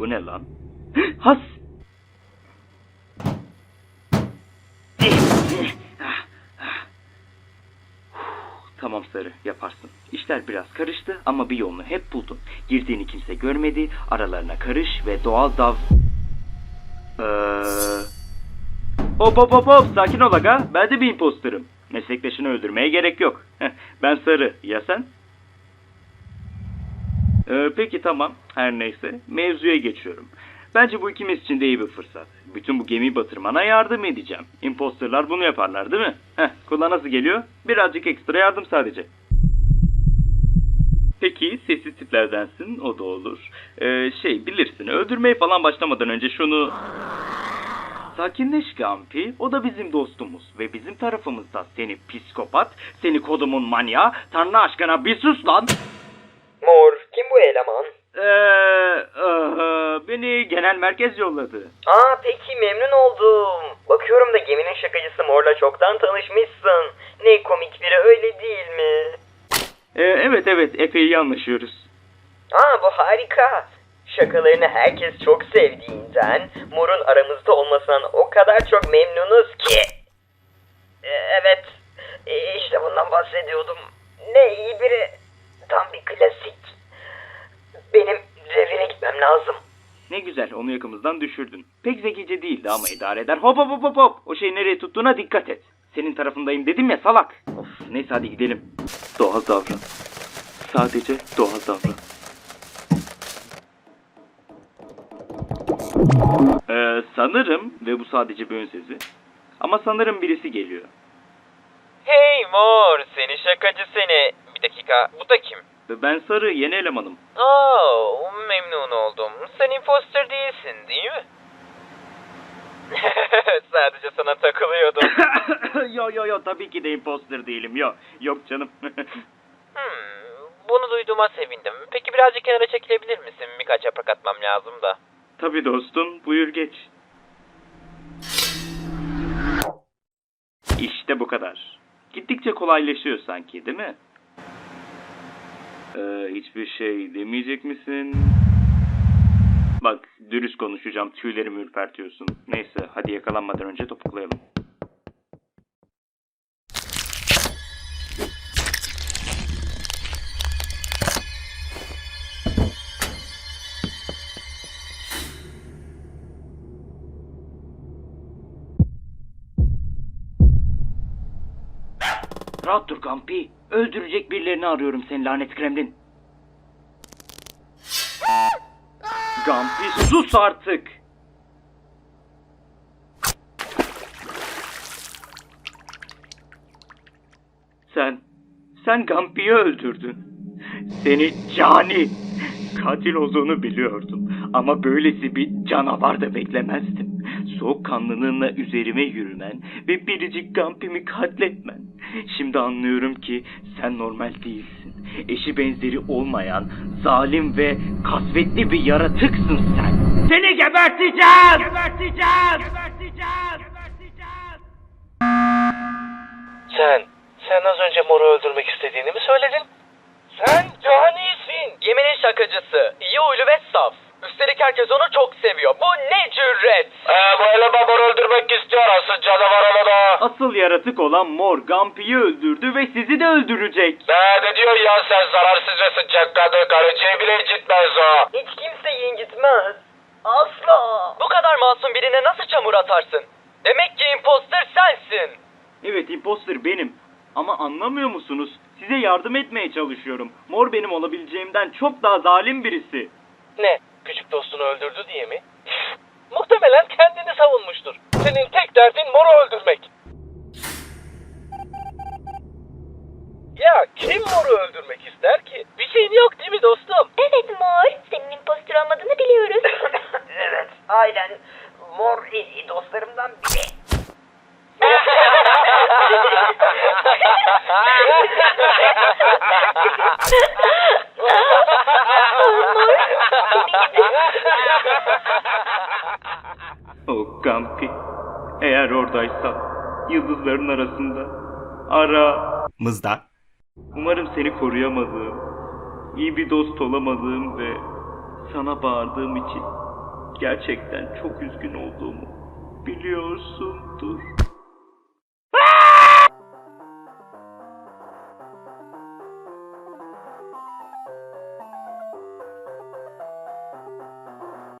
Bu ne lan? Has! Tamam Sarı, yaparsın. İşler biraz karıştı ama bir yolunu hep buldun. Girdiğini kimse görmedi, aralarına karış ve doğal dav... Eee... Hop hop hop hop, sakin ol aga. Ben de bir imposterım. Meslektaşını öldürmeye gerek yok. Ben Sarı, ya sen? Ee, peki tamam, her neyse. Mevzuya geçiyorum. Bence bu ikimiz için de iyi bir fırsat. Bütün bu gemiyi batırmana yardım edeceğim. Imposterlar bunu yaparlar değil mi? Heh, kulağa nasıl geliyor? Birazcık ekstra yardım sadece. Peki sessiz tiplerdensin o da olur. Ee, şey bilirsin öldürmeye falan başlamadan önce şunu... Sakinleş Gampi. O da bizim dostumuz. Ve bizim tarafımızda seni psikopat, seni kodumun manyağı, tanrı aşkına bir sus lan. Bu eleman? Eee, aha, beni genel merkez yolladı. Aa peki memnun oldum. Bakıyorum da geminin şakacısı Mor'la çoktan tanışmışsın. Ne komik biri öyle değil mi? Ee, evet evet epey iyi anlaşıyoruz. Aa bu harika. Şakalarını herkes çok sevdiğinden Mor'un aramızda olmasından o kadar çok memnunuz ki. Ee, evet. Ee, işte bundan bahsediyordum. Ne iyi biri. Tam bir klasik. Benim revire gitmem lazım. Ne güzel onu yakımızdan düşürdün. Pek zekice değildi ama idare eder. Hop hop hop hop hop. O şeyi nereye tuttuğuna dikkat et. Senin tarafındayım dedim ya salak. Of neyse hadi gidelim. Doğal davran. Sadece doğal davran. Ee, sanırım ve bu sadece bir ön sezi. Ama sanırım birisi geliyor. Hey mor, seni şakacı seni. Bir dakika, bu da kim? Ben Sarı yeni elemanım. Oh, memnun oldum. Sen imposter değilsin, değil mi? Sadece sana takılıyordum. yo yo yo tabii ki de imposter değilim. Yo yok canım. hmm, bunu duyduğuma sevindim. Peki birazcık kenara çekilebilir misin? Birkaç yaprak atmam lazım da. tabii dostum buyur geç. İşte bu kadar. Gittikçe kolaylaşıyor sanki değil mi? Ee, hiçbir şey demeyecek misin? Bak dürüst konuşacağım tüylerimi ürpertiyorsun. Neyse hadi yakalanmadan önce topuklayalım. Rahat dur Gampi. Öldürecek birilerini arıyorum seni lanet Kremlin. Gampi sus artık. Sen, sen Gampi'yi öldürdün. Seni cani. Katil olduğunu biliyordum. Ama böylesi bir canavar da beklemezdim. Soğukkanlılığınla üzerime yürümen ve biricik Gampi'mi katletmen. Şimdi anlıyorum ki sen normal değilsin. Eşi benzeri olmayan, zalim ve kasvetli bir yaratıksın sen. Seni geberteceğim! Geberteceğim! Geberteceğim! Geberteceğim! Sen, sen az önce Mor'u öldürmek istediğini mi söyledin? Sen canisin. Geminin şakacısı, iyi huylu ve saf. Üstelik herkes onu çok seviyor. Bu ne cüret? Ee, bu eleman Mor'u öldürmek istiyor asıl canavar da. Asıl yaratık olan Mor Gampi'yi öldürdü ve sizi de öldürecek. Ne, ne diyor ya sen zararsız ve sıcak kadın karıncayı bile incitmez o. Hiç kimse incitmez. Asla. Bu kadar masum birine nasıl çamur atarsın? Demek ki imposter sensin. Evet imposter benim. Ama anlamıyor musunuz? Size yardım etmeye çalışıyorum. Mor benim olabileceğimden çok daha zalim birisi. Ne, küçük dostunu öldürdü diye mi? Muhtemelen kendini savunmuştur. Senin tek derdin Mor'u öldürmek. Ya kim Mor'u öldürmek ister ki? Bir şeyin yok değil mi dostum? Evet Mor, senin impostor olmadığını biliyoruz. evet aynen. Mor en iyi dostlarımdan biri. Gampi. Eğer oradaysan yıldızların arasında ara. Mızda. Umarım seni koruyamadığım, iyi bir dost olamadığım ve sana bağırdığım için gerçekten çok üzgün olduğumu biliyorsundur.